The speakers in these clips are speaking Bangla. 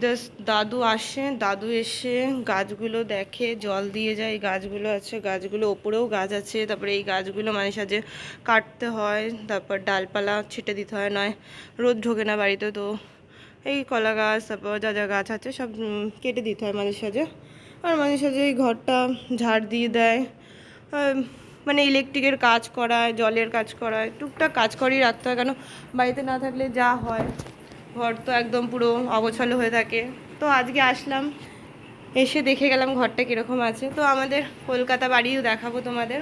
জাস্ট দাদু আসে, দাদু এসে গাছগুলো দেখে, জল দিয়ে যায় গাছগুলো আছে, গাছগুলো ওপরেও গাছ আছে, তারপরে এই গাছগুলো মাঝে সাঝে কাটতে হয়, তারপর ডালপালা ছিটে দিতে হয়, নয় রোদ ঢোকে না বাড়িতে, তো এই কলা গাছ, তারপর যা যা গাছ আছে সব কেটে দিতে হয় মাঝে সাঝে। আর মাঝে সাঝে এই ঘরটা ঝাড় দিয়ে দেয়। মানে ইলেকট্রিকের কাজ করায়, জলের কাজ করায়, টুকটাক কাজ করেই রাখতে হয়, কেন বাড়িতে না থাকলে যা হয়। ঘর তো একদম পুরো অগোছালো হয়ে থাকে। তো আজকে আসলাম, এসে দেখে গেলাম ঘরটা কীরকম আছে। তো আমাদের কলকাতা বাড়িও দেখাবো তোমাদের।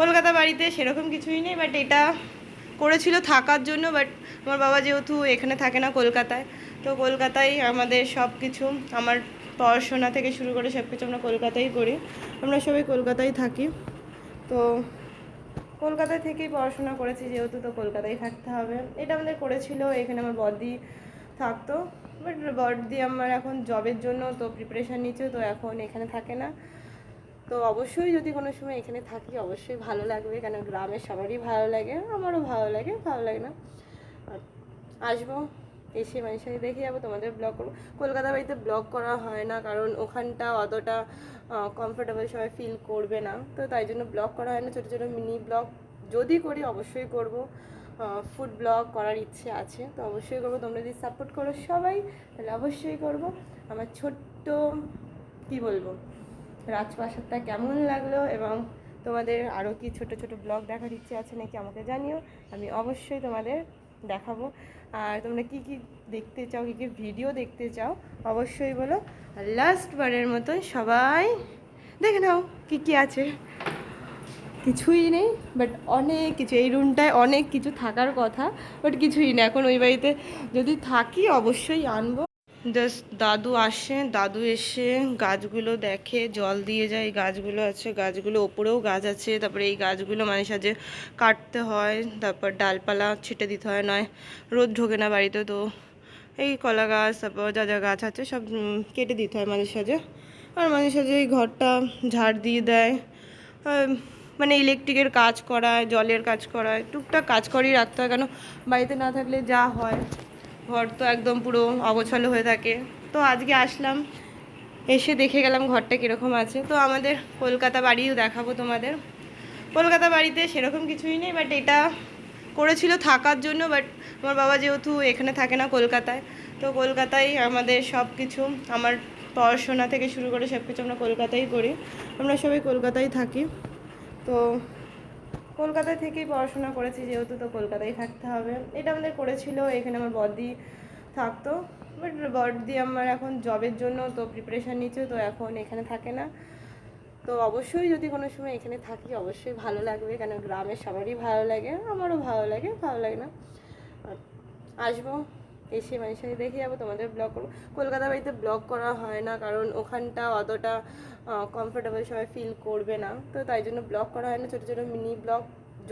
কলকাতা বাড়িতে সেরকম কিছুই নেই বাট এটা করেছিল থাকার জন্য বাট আমার বাবা যেহেতু এখানে থাকে না কলকাতায়, তো কলকাতায় আমাদের সব কিছু, আমার পড়াশোনা থেকে শুরু করে সব কিছু আমরা কলকাতায় করি। আমরা সবাই কলকাতায় থাকি। তো কলকাতায় থেকেই পড়াশোনা করেছি, যেহেতু তো কলকাতায় থাকতে হবে। এটা আমাদের করেছিল, এখানে আমার বদি থাকতো। বাট বদি আমার এখন জবের জন্য তো প্রিপারেশান নিচ্ছে, তো এখন এখানে থাকে না। তো অবশ্যই যদি কোনো সময় এখানে থাকি, অবশ্যই ভালো লাগবে কেন গ্রামের সবারই ভালো লাগে, আমারও ভালো লাগে ভালো লাগে না। আসব। এসে মানুষের সাথে দেখে যাব, তোমাদের ব্লগ করব। কলকাতা বাড়িতে ব্লগ করা হয় না, কারণ ওখানটা অতটা কমফোর্টেবল সবাই ফিল করবে না। তো তাই জন্য ব্লগ করা হয় না, ছোটো ছোটো মিনি ব্লগ যদি করি অবশ্যই করব। ফুড ব্লগ করার ইচ্ছে আছে, তো অবশ্যই করব। তোমরা যদি সাপোর্ট করো সবাই, তাহলে অবশ্যই করব। আমার ছোট্ট, কি বলব, রাজপ্রাসাদটা কেমন লাগল এবং তোমাদের আরও কি ছোট ছোট ব্লগ দেখার ইচ্ছে আছে নাকি আমাকে জানিও। আমি অবশ্যই তোমাদের দেখাবো। আর তোমরা কি কি দেখতে চাও, কী কী ভিডিও দেখতে চাও, অবশ্যই বলো। আর লাস্ট বারের মতন সবাই দেখে নাও কী কী আছে। কিছুই নেই বাট অনেক কিছু, এই রুমটায় অনেক কিছু থাকার কথা বাট কিছুই নেই। এখন ওই বাড়িতে যদি থাকি, অবশ্যই আনব। দাদু আসে, দাদু এসে গাছগুলো দেখে, জল দিয়ে যায় গাছগুলো আছে, গাছগুলো ওপরেও গাছ আছে, তারপরে এই গাছগুলো মাঝে সাঝে কাটতে হয়, তারপর ডালপালা ছিটে দিতে হয়, নয় রোদ ঢোকে না বাড়িতে, তো এই কলা গাছ, তারপর যা যা গাছ আছে সব কেটে দিতে হয় মাঝে সাঝে। আর মাঝে সাঝে এই ঘরটা ঝাড় দিয়ে দেয় মানে ইলেকট্রিকের কাজ করায়, জলের কাজ করায়, টুকটাক কাজ করেই রাখতে হয়, কেন বাড়িতে না থাকলে যা হয়। ঘর তো একদম পুরো অগোছালো হয়ে থাকে। তো আজকে আসলাম, এসে দেখে গেলাম ঘরটা কীরকম আছে। তো আমাদের কলকাতা বাড়িও দেখাবো তোমাদের। কলকাতা বাড়িতে সেরকম কিছুই নেই বাট এটা করেছিল থাকার জন্য বাট আমার বাবা যেহেতু এখানে থাকে না কলকাতায়, তো কলকাতায় আমাদের সব কিছু, আমার পড়াশোনা থেকে শুরু করে সব কিছু আমরা কলকাতায় করি। আমরা সবাই কলকাতায় থাকি। তো কলকাতায় থেকেই পড়াশোনা করেছি, যেহেতু তো কলকাতায় থাকতে হবে। এটা আমাদের করেছিল, এখানে আমার বদি থাকতো। বাট বদি আমার এখন জবের জন্য তো প্রিপারেশান নিচ্ছে, তো এখন এখানে থাকে না। তো অবশ্যই যদি কোনো সময় এখানে থাকি, অবশ্যই ভালো লাগবে, কেন গ্রামের সবারই ভালো লাগে, আমারও ভালো লাগে ভালো লাগে না। আসব। এসে মানুষের সাথে দেখে যাব, তোমাদের ব্লগ করব। কলকাতা বাড়িতে ব্লগ করা হয় না, কারণ ওখানটা অতটা কমফোর্টেবল সবাই ফিল করবে না। তো তাই জন্য ব্লগ করা হয় না, ছোটো ছোটো মিনি ব্লগ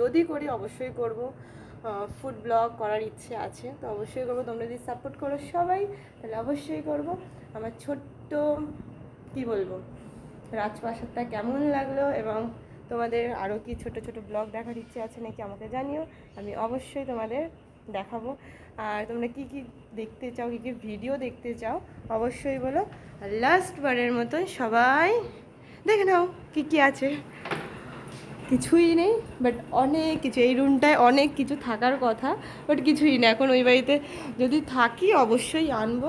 যদি করি অবশ্যই করব। ফুড ব্লগ করার ইচ্ছে আছে, তো অবশ্যই করব। তোমরা যদি সাপোর্ট করো সবাই, তাহলে অবশ্যই করব। আমার ছোট্ট, কি বলব, রাজপ্রাসাদটা কেমন লাগল এবং তোমাদের আরও কি ছোট ছোট ব্লগ দেখার ইচ্ছে আছে নাকি আমাকে জানিও। আমি অবশ্যই তোমাদের দেখাবো। আর তোমরা কি কি দেখতে চাও, কী কী ভিডিও দেখতে চাও, অবশ্যই বলো। আর লাস্ট বারের মতন সবাই দেখে নাও কি কি আছে। কিছুই নেই বাট অনেক কিছু। এই রুমটায় অনেক কিছু থাকার কথা বাট কিছুই নেই এখন ওই বাড়িতে যদি থাকি, অবশ্যই আনব।